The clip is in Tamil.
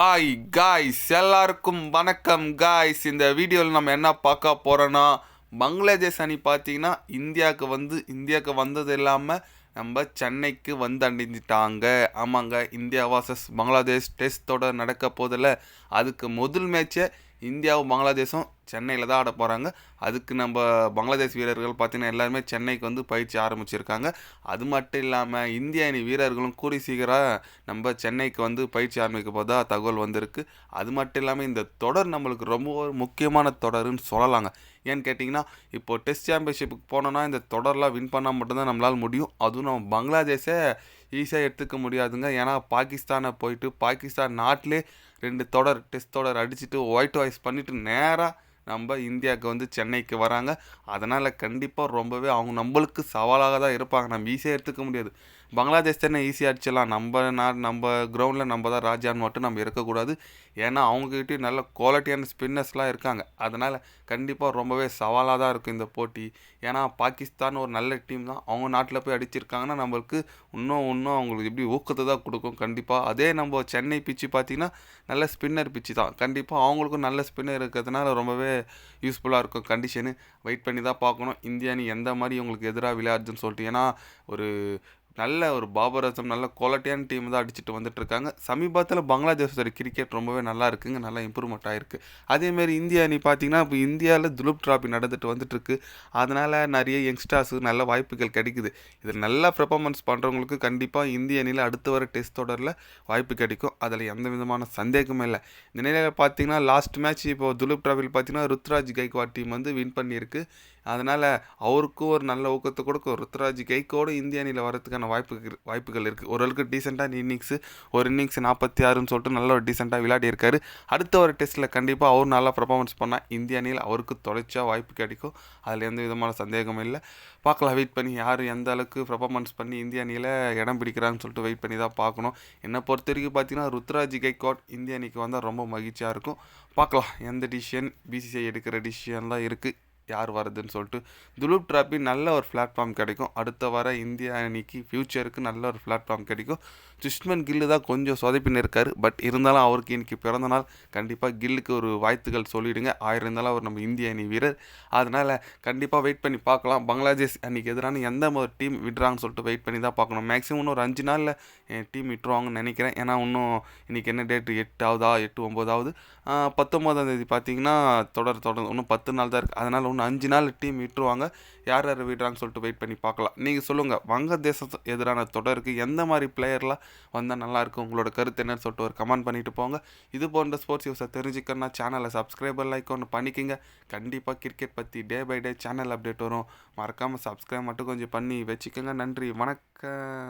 ஹாய் காய்ஸ் எல்லாருக்கும் வணக்கம் காய்ஸ் இந்த வீடியோவில் நம்ம என்ன பார்க்க போகிறோன்னா பங்களாதேஷ் அணி பார்த்தீங்கன்னா இந்தியாவுக்கு வந்து இந்தியாவுக்கு வந்தது இல்லாமல் நம்ம சென்னைக்கு வந்து அணிஞ்சிட்டாங்க. ஆமாங்க இந்தியா வாசஸ் பங்களாதேஷ் டெஸ்ட் தொடர் நடக்க போதில். அதுக்கு முதல் மேட்சை இந்தியாவும் பங்களாதேஷும் சென்னையில் தான் ஆட போகிறாங்க அதுக்கு நம்ம பங்களாதேஷ் வீரர்கள் பார்த்திங்கன்னா எல்லாருமே சென்னைக்கு வந்து பயிற்சி ஆரம்பிச்சிருக்காங்க. அது மட்டும் இல்லாமல் இந்திய அணி வீரர்களும் கூடி சீக்கிரம் நம்ம சென்னைக்கு வந்து பயிற்சி ஆரம்பிக்க போதாக தகவல் வந்திருக்கு. அது மட்டும் இல்லாமல் இந்த தொடர் நம்மளுக்கு ரொம்ப ஒரு முக்கியமான தொடருன்னு சொல்லலாங்க. ஏன்னு கேட்டிங்கன்னா இப்போ டெஸ்ட் சாம்பியன்ஷிப்புக்கு போனோன்னா இந்த தொடர்லாம் வின் பண்ணால் மட்டும்தான் நம்மளால் முடியும். அதுவும் நம்ம பங்களாதேஷை ஈஸியாக எடுத்துக்க முடியாதுங்க. ஏன்னா பாகிஸ்தானை போயிட்டு பாகிஸ்தான் நாட்டிலே ரெண்டு தொடர் டெஸ்ட் தொடர் அடிச்சுட்டு ஒயிட் வாய்ஸ் பண்ணிவிட்டு நேராக நம்ம இந்தியாவுக்கு வந்து சென்னைக்கு வராங்க. அதனால் கண்டிப்பாக ரொம்பவே அவங்க நம்மளுக்கு சவாலாக தான் இருப்பாங்க. நம்ம ஈஸியாக எடுத்துக்க முடியாது. பங்களாதேஷ் தானே ஈஸியாக அடிச்சிடலாம் நம்ம நான் நம்ம கிரவுண்டில் நம்ம தான் ராஜான்னு மட்டும் நம்ம இருக்கக்கூடாது. ஏன்னா அவங்ககிட்டயும் நல்ல குவாலிட்டியான ஸ்பின்னர்ஸ்லாம் இருக்காங்க. அதனால் கண்டிப்பாக ரொம்பவே சவாலாக தான் இருக்கும் இந்த போட்டி. ஏன்னா பாகிஸ்தான் ஒரு நல்ல டீம் தான். அவங்க நாட்டில் போய் அடிச்சிருக்காங்கன்னா நம்மளுக்கு இன்னும் இன்னும் அவங்களுக்கு எப்படி ஊக்கத்தை தான் கொடுக்கும். கண்டிப்பாக அதே நம்ம சென்னை பிச்சு பார்த்திங்கன்னா நல்ல ஸ்பின்னர் பிச்சு தான். கண்டிப்பாக அவங்களுக்கும் நல்ல ஸ்பின்னர் இருக்கிறதுனால ரொம்பவே யூஸ்ஃபுல்லாக இருக்கும் கண்டிஷனு வெயிட் பண்ணி தான் பார்க்கணும். இந்திய அணி எந்த மாதிரி உங்களுக்கு எதிராக விளையாடுதுன்னு சொல்லிட்டு. ஏன்னா ஒரு நல்ல ஒரு பாபரசம் நல்ல குவாலிட்டியான டீம் தான் அடிச்சுட்டு வந்துட்டு இருக்காங்க சமீபத்தில் பங்களாதேஷோட கிரிக்கெட் ரொம்பவே நல்லா இருக்குங்க நல்லா இம்ப்ரூவ்மெண்ட் ஆயிருக்கு. அதேமாரி இந்திய அணி பார்த்தீங்கன்னா இப்போ இந்தியாவில் துலுப் டிராபி நடந்துட்டு வந்துட்டுருக்கு. அதனால் நிறைய யங்ஸ்டர்ஸுக்கு நல்ல வாய்ப்புகள் கிடைக்குது. இதில் நல்லா பெர்ஃபார்மன்ஸ் பண்ணுறவங்களுக்கு கண்டிப்பாக இந்திய அணியில் அடுத்த வர டெஸ்ட் தொடரில் வாய்ப்பு கிடைக்கும். அதில் எந்த விதமான சந்தேகமும் இல்லை. இந்த நிலையில் பார்த்தீங்கன்னா லாஸ்ட் மேட்ச் இப்போ துலுப் டிராபியில் பார்த்தீங்கன்னா ருத்ராஜ் கைக்வாட் டீம் வந்து வின் பண்ணியிருக்கு. அதனால் அவருக்கும் ஒரு நல்ல ஊக்கத்தை கொடுக்கும். ருத்ராஜ் கைக்கோடு இந்திய அணியில் வரதுக்கான வாய்ப்பு வாய்ப்புகள் இருக்குது ஓரளவுக்கு டீசெண்டாக இன்னிங்ஸு ஒரு இன்னிங்ஸ் நாற்பத்தி ஆறுன்னு சொல்லிட்டு நல்ல ஒரு டீசெண்டாக விளையாடி இருக்காரு அடுத்த ஒரு டெஸ்ட்டில் கண்டிப்பாக அவர் நல்லா பர்ஃபார்மன்ஸ் பண்ணால் இந்திய அணியில் அவருக்கு தொலைச்சா வாய்ப்பு கிடைக்கும். அதில் எந்த விதமான சந்தேகமும் இல்லை. பார்க்கலாம் வெயிட் பண்ணி யார் எந்த அளவுக்கு பர்ஃபார்மன்ஸ் பண்ணி இந்திய அணியில் இடம் பிடிக்கிறான்னு சொல்லிட்டு வெயிட் பண்ணி தான் பார்க்கணும். என்னை பொறுத்த வரைக்கும் பார்த்தீங்கன்னா ருத்ராஜ் கைகோட் இந்திய அணிக்கு வந்தால் ரொம்ப மகிழ்ச்சியாக இருக்கும். பார்க்கலாம் எந்த டிசிஷன் பிசிசிஐ எடுக்கிற டிசிஷன்லாம் இருக்குது யார் வருதுன்னு சொல்லிட்டு துலுப் டிராபி நல்ல ஒரு பிளாட்ஃபார்ம் கிடைக்கும். அடுத்த வர இந்தியா அணிக்கு ஃப்யூச்சருக்கு நல்ல ஒரு பிளாட்ஃபார்ம் கிடைக்கும். சுஷ்மன் கில்லு தான் கொஞ்சம் சொதப்பின்னு இருக்கார். பட் இருந்தாலும் அவருக்கு இன்னைக்கு பிறந்த நாள். கண்டிப்பாக கில்லுக்கு ஒரு வாழ்த்துக்கள் சொல்லிவிடுங்க ஆயிரம் இருந்தாலும் அவர் நம்ம இந்திய அணி வீரர். அதனால் கண்டிப்பாக வெயிட் பண்ணி பார்க்கலாம். பங்களாதேஷ் அன்றைக்கி எதிரான எந்த ஒரு டீம் விடுறாங்கன்னு சொல்லிட்டு வெயிட் பண்ணி தான் பார்க்கணும். மேக்ஸிமம் இன்னும் ஒரு அஞ்சு நாளில் டீம் விட்டுருவாங்கன்னு நினைக்கிறேன். ஏன்னா இன்னும் இன்றைக்கி என்ன டேட்டு எட்டாவதா? எட்டு ஒம்போதாவது பத்தொம்போதாம் தேதி பார்த்தீங்கன்னா தொடர் தொடர் இன்னும் பத்து நாள் தான் இருக்குது அதனால் இன்னும் அஞ்சு நாள் டீம் விட்டுருவாங்க. யார் யார் விடுறாங்கன்னு சொல்லிட்டு வெயிட் பண்ணி பார்க்கலாம். நீங்கள் சொல்லுங்கள் வங்கதேச எதிரான தொடருக்கு எந்த மாதிரி பிளேயர்லாம் வந்தால் நல்லாயிருக்கும் உங்களோட கருத்து என்னன்னு சொல்லிட்டு ஒரு கமெண்ட் பண்ணிட்டு போங்க. இது போன்ற ஸ்போர்ட்ஸ் நியூஸை தெரிஞ்சுக்கணும்னா சேனலை சப்ஸ்கிரைபர் லைக் ஒன்று பண்ணிக்கோங்க. கண்டிப்பாக கிரிக்கெட் பற்றி day by day channel update வரும். மறக்காமல் சப்ஸ்கிரைப் மட்டும் கொஞ்சம் பண்ணி வச்சுக்கோங்க. நன்றி வணக்கம்.